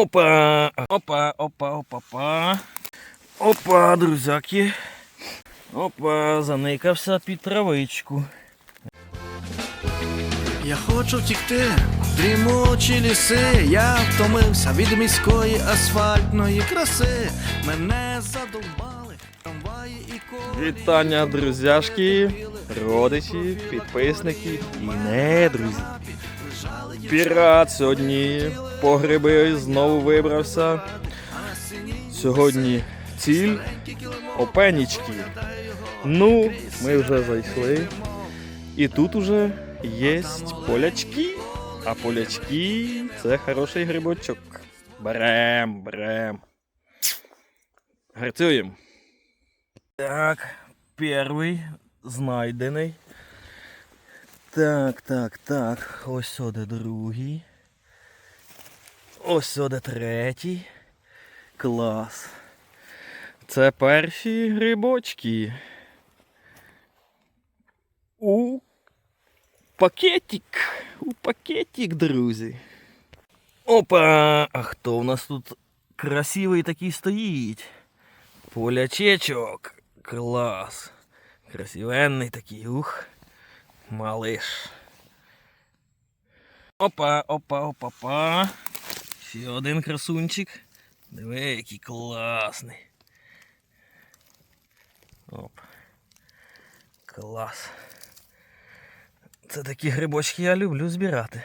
Опа! Опа, опа, опа, опа. Опа, друзяки. Опа, заникався під травичку. Я хочу втікти, в дрімучі ліси. Я втомився від міської асфальтної краси. Мене задовбали трамваї і коли. Вітання, друзяшки, родичі, підписники і не друзі. Пірат сьогодні по гриби знову вибрався. Сьогодні ціль опенічки. Ну, ми вже зайшли. І тут уже є полячки. А полячки це хороший грибочок. Берем, берем. Гарцюємо. Так, перший знайдений. Так, так, так. Ось сюди другий. Ось сюди третій. Клас. Це перші грибочки. У пакетик. У пакетик, друзі. Опа! А хто в нас тут красивий такий стоїть? Полячечок. Клас. Красивенний такий, ух. Малиш. Опа, опа, опа, опа. Ще один красунчик. Диви, який класний. Оп. Клас. Це такі грибочки я люблю збирати.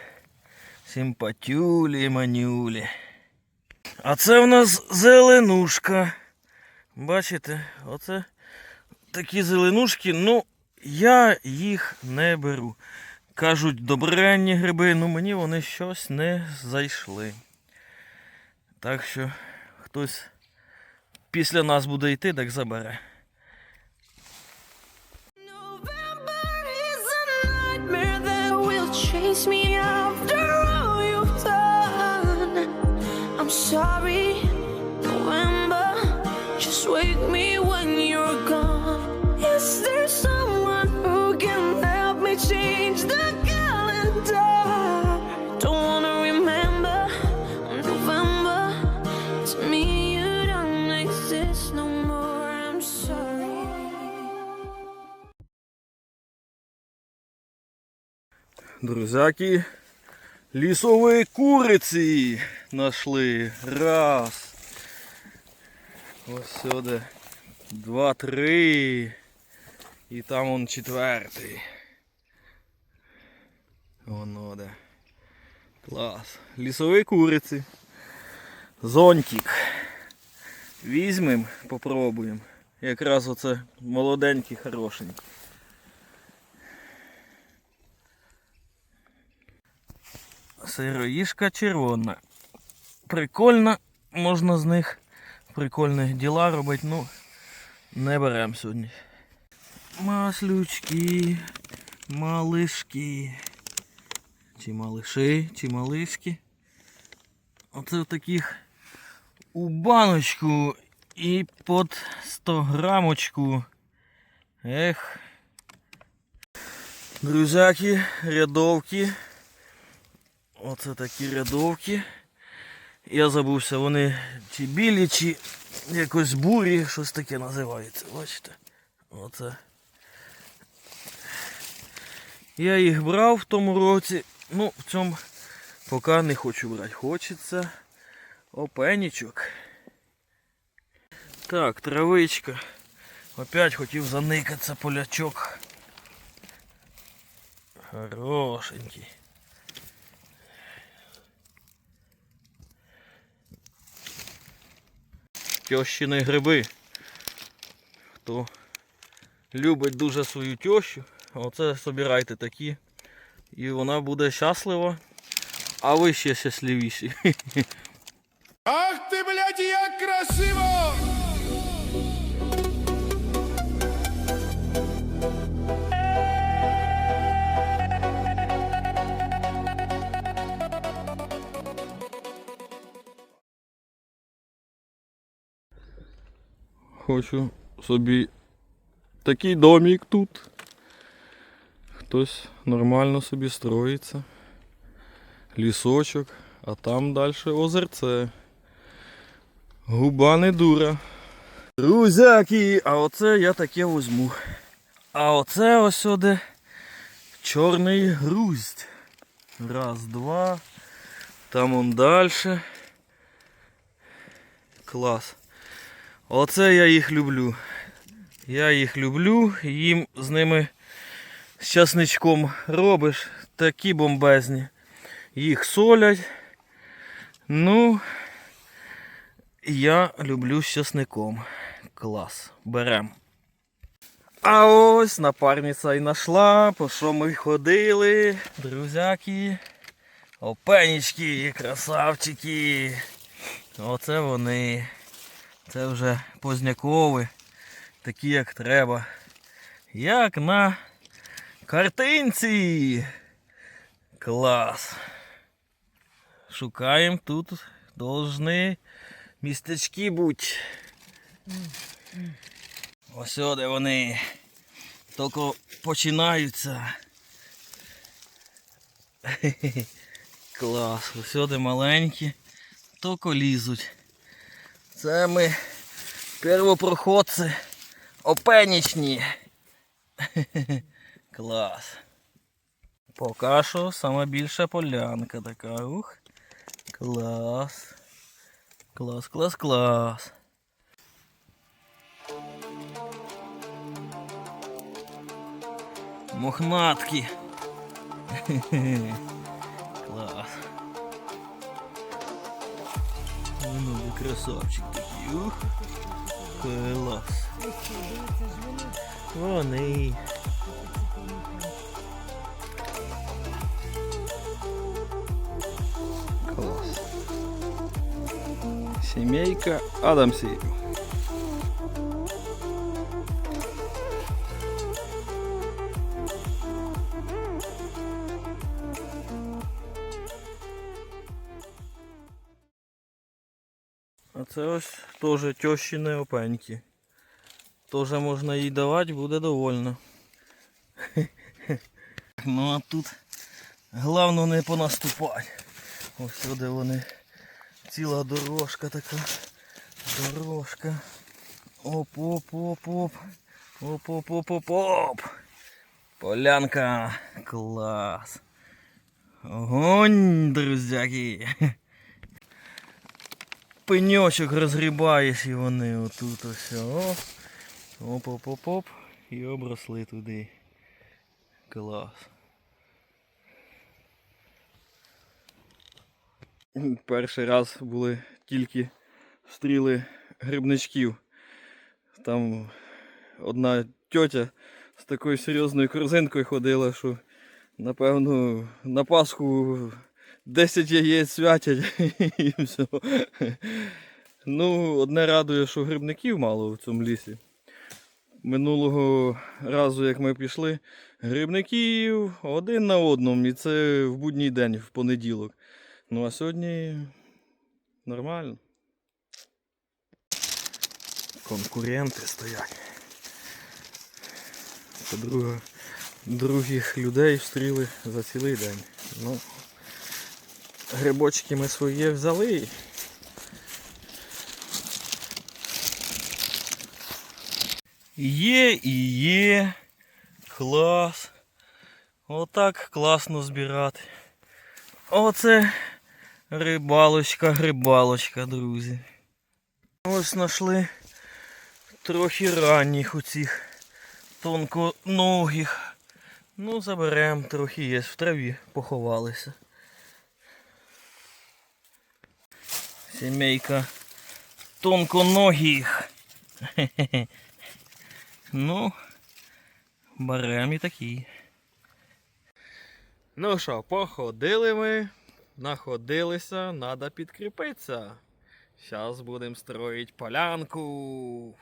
Симпатюлі, манюлі. А це в нас зеленушка. Бачите, оце такі зеленушки, ну я їх не беру. Кажуть, добренні гриби, ну мені вони щось не зайшли. Так що хтось після нас буде йти, так забере. I'm sorry, November. Just wake me when you're gone. Is Друзяки, лісові куриці знайшли. Раз. Ось сюди. Два, три. І там он четвертий. Воно де. Клас. Лісові куриці. Зонтик. Візьмем, попробуємо. Якраз оце молоденький, хорошенький. Сироїшка червона. Прикольно, можна з них прикольні діла робити, ну не беремо сьогодні. Маслючки, малишки. Чи малиши, чи малишки. Оце таких у баночку і під 100 грамочку. Ех. Друзяки, рядовки. Оце такі рядовки. Я забувся, вони чи білі, чи якось бурі, щось таке називається. Бачите? Оце. Я їх брав в тому році. Ну, в цьому поки не хочу брати. Хочеться опенічок. Так, травичка. Опять хотів заникатися полячок. Хорошенький. Тьощини гриби. Хто любить дуже свою тещу, оце собирайте такі. І вона буде щаслива, а ви ще щасливіші. Ах ти, блядь, як красиво! Хочу собі такий домик тут. Хтось нормально собі строїться. Лісочок, а там далі озерце. Губа не дура. Друзяки, а оце я таке возьму. А оце ось сюди чорний груздь. Раз, два. Там он далі. Клас. Оце я їх люблю. Я їх люблю, їм з ними з часничком робиш такі бомбезні. Їх солять. Ну, я люблю з часником. Клас. Берем. А ось напарниця і нашла, по що ми ходили, друзяки. Опенічки, красавчики. Оце вони. Це вже познякові, такі як треба. Як на картинці. Клас. Шукаємо тут должны містечки бути. Ось де вони. Тільки починаються. Клас, ось де маленькі, тільки лізуть. Це ми первопроходці опенічні. Клас. Поки що сама більша полянка така. Ух. Клас. Клас, клас, клас. Мохнатки. Клас. Ну, ви красавчик такий. Ух. Клас. Вони. Клас. Сімейка Адамсів. Це ось теж тещини опеньки. Теж можна їй давати, буде довольна. Ну а тут головне не понаступати. Ось сюди вони. Ціла дорожка така. Дорожка. Оп-оп-оп-оп. Оп-оп-оп-оп-оп. Полянка. Клас. Огонь, друзяки. Пеньочок розгрібаєш і вони отут ось. Оп-оп-оп-оп. І обросли туди. Клас. Перший раз були тільки стріли грибничків. Там одна тьотя з такою серйозною корзинкою ходила, що напевно на Пасху 10 яєць святять і все. Ну, одне радує, що грибників мало в цьому лісі. Минулого разу, як ми пішли, грибників один на одному, і це в будній день, в понеділок. Ну а сьогодні нормально. Конкуренти стоять. По-друге, других людей встріли за цілий день. Ну, грибочки ми своє взяли. Є і є. Клас. Отак класно збирати. Оце рибалочка, грибалочка, друзі. Ось знайшли трохи ранніх у цих тонконогих. Ну, заберемо, трохи є, в траві поховалися. Сімейка тонконогих. Хе-хе-хе. Ну, беремо і такі. Ну що, походили ми, находилися, треба підкріпитися. Зараз будемо строїти полянку.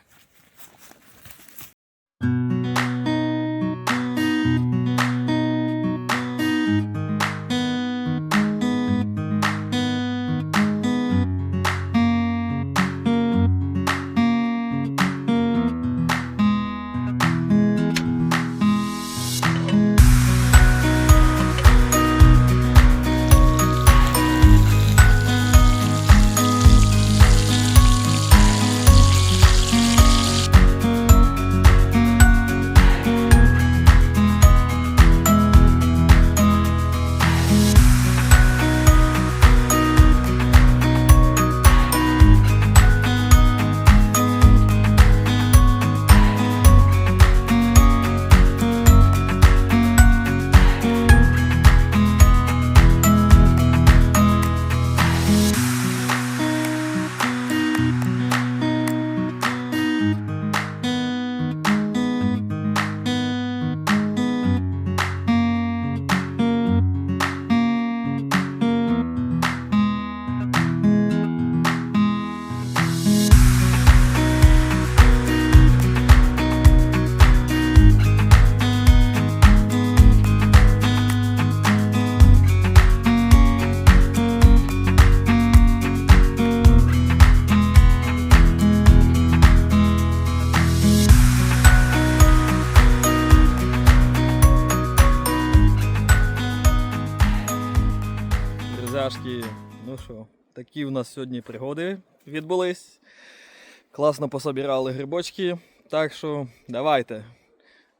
Друзяшки. Ну що, такі в нас сьогодні пригоди відбулись. Класно пособирали грибочки. Так що давайте.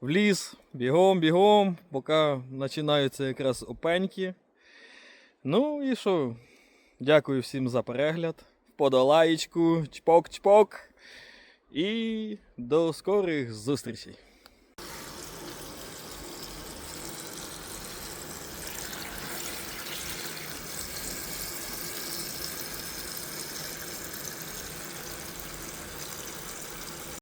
В ліс, бігом, бігом, поки починаються якраз опеньки. Ну і що? Дякую всім за перегляд. Подолаєчку, чпок-чпок. І до скорих зустрічей.